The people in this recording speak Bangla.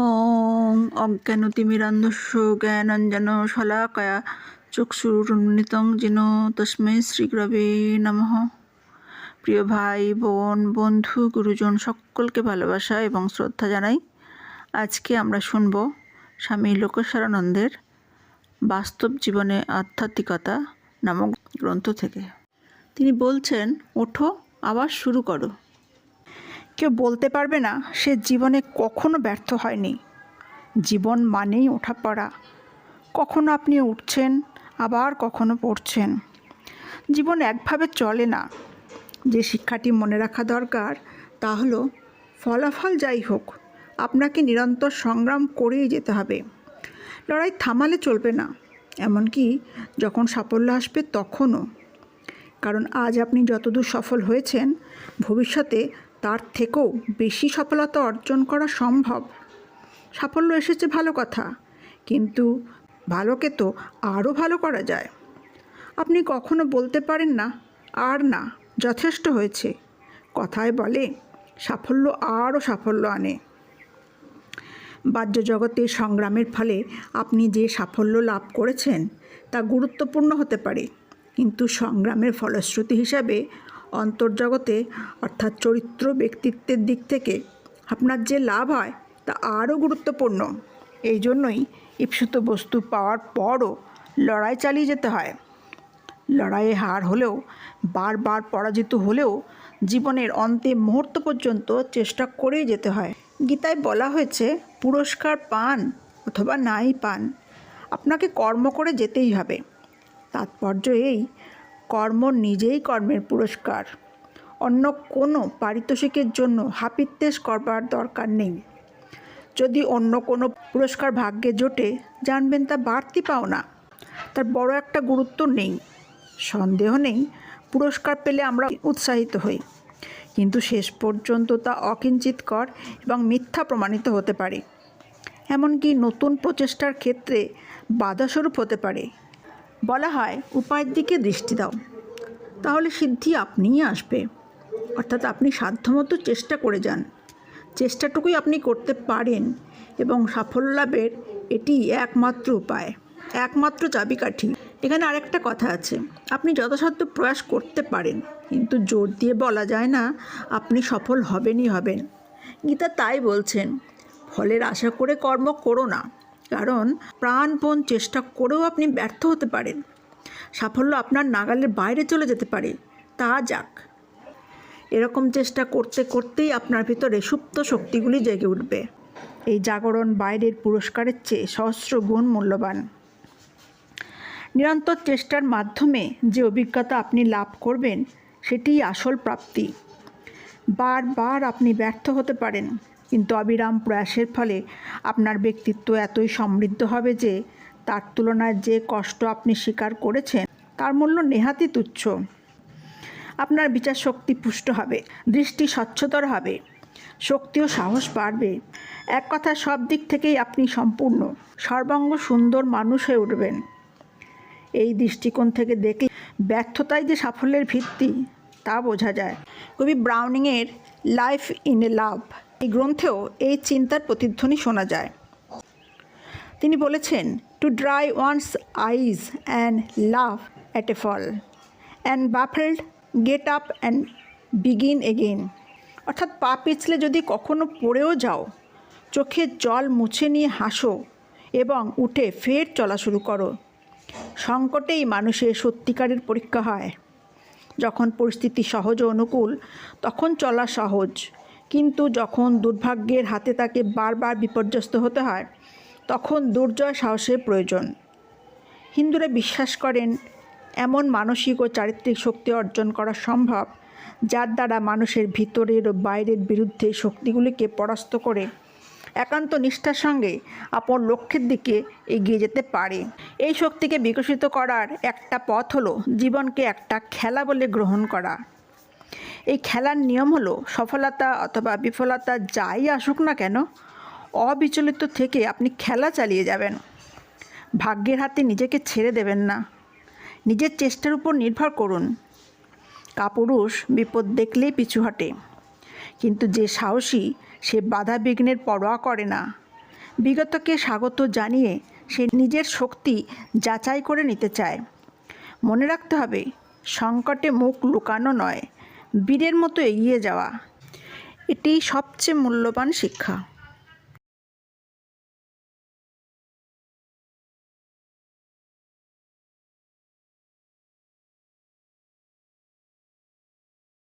ॐ अज्ञानतिमिरान्धस्य ज्ञानञ्जनशलाकया চক্ষুরুন্মিতং যেন তসময় শ্রীগ্রবে নমঃ। প্রিয় ভাই, বোন, বন্ধু, গুরুজন, সকলকে ভালোবাসা এবং শ্রদ্ধা জানাই। আজকে আমরা শুনব স্বামী লোকেশ্বরানন্দের বাস্তব জীবনে আধ্যাত্মিকতা নামক গ্রন্থ থেকে। তিনি বলছেন, ওঠো, আবার শুরু করো। কেউ বলতে পারবে না সে জীবনে কখনো ব্যর্থ হয়নি। জীবন মানেই ওঠা পড়া। কখনো আপনি উঠছেন, আবার কখনো পড়ছেন। জীবন একভাবে চলে না। যে শিক্ষাটি মনে রাখা দরকার তা হলো, ফলাফল যাই হোক, আপনাকে নিরন্তর সংগ্রাম করেই যেতে হবে। লড়াই থামালে চলবে না। এমনকি যখন সাফল্য আসবে তখনও। কারণ আজ আপনি যতদূর সফল হয়েছেন, ভবিষ্যতে তার থেকেও বেশি সফলতা অর্জন করা সম্ভব। সাফল্য এসেছে ভালো কথা, কিন্তু ভালোকে তো আরও ভালো করা যায়। আপনি কখনো বলতে পারেন না, আর না, যথেষ্ট হয়েছে। কথায় বলে, সাফল্য আরও সাফল্য আনে। বাহ্য জগতের সংগ্রামের ফলে আপনি যে সাফল্য লাভ করেছেন, তা গুরুত্বপূর্ণ হতে পারে। কিন্তু সংগ্রামের ফলশ্রুতি হিসাবে অন্তর্জগতে, অর্থাৎ চরিত্র ব্যক্তিত্বের দিক থেকে আপনার যে লাভ হয় তা আরও গুরুত্বপূর্ণ। এই জন্যই ইপ্সিত বস্তু পাওয়ার পরও লড়াই চালিয়ে যেতে হয়। লড়াইয়ে হার হলেও, বারবার পরাজিত হলেও জীবনের অন্তে মুহূর্ত পর্যন্ত চেষ্টা করেই যেতে হয়। গীতায় বলা হয়েছে, পুরস্কার পান অথবা নাই পান, আপনাকে কর্ম করে যেতেই হবে। তাৎপর্য এই কর্ম নিজেই কর্মের পুরস্কার। অন্য কোনো পারিতোষিকের জন্য হাপিত্তেশ করবার দরকার নেই। যদি অন্য কোনো পুরস্কার ভাগ্যে জোটে, জানবেন তা বাড়তি পাও না তার বড় একটা গুরুত্ব নেই। সন্দেহ নেই, পুরস্কার পেলে আমরা উৎসাহিত হই। কিন্তু শেষ পর্যন্ত তা অকিঞ্চিতকর এবং মিথ্যা প্রমাণিত হতে পারে। এমনকি নতুন প্রচেষ্টার ক্ষেত্রে বাধাস্বরূপ হতে পারে। বলা হয়, উপায়ের দিকে দৃষ্টি দাও। তাহলে সিদ্ধি আপনিই আসবে। অর্থাৎ আপনি সাধ্যমতো চেষ্টা করে যান। চেষ্টাটুকুই আপনি করতে পারেন এবং সাফল্য লাভের এটি একমাত্র উপায়, একমাত্র চাবিকাঠি। এখানে আরেকটা কথা আছে, আপনি যথাসাধ্য প্রয়াস করতে পারেন, কিন্তু জোর দিয়ে বলা যায় না, আপনি সফল হবেনই হবেন। গীতা তাই বলছেন, ফলের আশা করে কর্ম করো না। কারণ প্রাণপণ চেষ্টা করেও আপনি ব্যর্থ হতে পারেন। সাফল্য আপনার নাগালের বাইরে চলে যেতে পারে। তা যাক। এরকম চেষ্টা করতে করতেই আপনার ভিতরে সুপ্ত শক্তিগুলি জেগে উঠবে। এই জাগরণ বাইরের পুরস্কারের চেয়ে সহস্র গুণ মূল্যবান। নিরন্তর চেষ্টার মাধ্যমে যে অভিজ্ঞতা আপনি লাভ করবেন, সেটিই আসল প্রাপ্তি। বারবার আপনি ব্যর্থ হতে পারেন। কিন্তু অবিরাম প্রয়াসের ফলে আপনার ব্যক্তিত্ব এতই সমৃদ্ধ হবে যে তার তুলনায় যে কষ্ট আপনি স্বীকার করেছেন, তার মূল্য নেহাতি তুচ্ছ। আপনার বিচার শক্তি পুষ্ট হবে, দৃষ্টি স্বচ্ছতর হবে, শক্তি ও সাহস বাড়বে। এক কথা সব দিক থেকেই আপনি সম্পূর্ণ, সর্বাঙ্গ সুন্দর মানুষ হয়ে উঠবেন। এই দৃষ্টিকোণ থেকে দেখলে ব্যর্থতাই যে সাফল্যের ভিত্তি, তা বোঝা যায়। কবি ব্রাউনিংয়ের লাইফ ইন এ লাভ এই গ্রন্থেও এই চিন্তার প্রতিধ্বনি শোনা যায়। তিনি বলেছেন to dry one's eyes and laugh at a fall and baffled get up and begin again অর্থাৎ পা পিছলে যদি কখনো পড়েও যাও চোখের জল মুছে নিয়ে হাসো এবং উঠে ফের চলা শুরু করো। সংকটেই মানুষের সত্যিকারের পরীক্ষা হয়। যখন পরিস্থিতি সহজ ও অনুকূল, তখন চলা সহজ। কিন্তু যখন দুর্ভাগ্যের হাতে তাকে বারবার বিপর্যস্ত হতে হয়, তখন দুর্জয় সাহসের প্রয়োজন। হিন্দুরা বিশ্বাস করেন, এমন মানসিক ও চারিত্রিক শক্তি অর্জন করা সম্ভব, যার দ্বারা মানুষের ভিতরের ও বাইরের বিরুদ্ধে শক্তিগুলিকে পরাস্ত করে একান্ত নিষ্ঠার সঙ্গে আপন লক্ষ্যের দিকে এগিয়ে যেতে পারে। এই শক্তিকে বিকশিত করার একটা পথ হলো জীবনকে একটা খেলা বলে গ্রহণ করা। এই খেলার নিয়ম হলো সফলতা অথবা বিফলতা যাই আসুক না কেন, অবিচলিত থেকে আপনি খেলা চালিয়ে যাবেন। ভাগ্যের হাতে নিজেকে ছেড়ে দেবেন না। নিজের চেষ্টার উপর নির্ভর করুন। কাপুরুষ বিপদ দেখলেই পিছু হটে। কিন্তু যে সাহসী, সে বাধা বিঘ্নের পরোয়া করে না। বিগতকে স্বাগত জানিয়ে সে নিজের শক্তি যাচাই করে নিতে চায়। মনে রাখতে হবে, সংকটে মুখ লুকানো নয়। বীরের মতো এগিয়ে যাওয়া। এটি সবচেয়ে মূল্যবান শিক্ষা।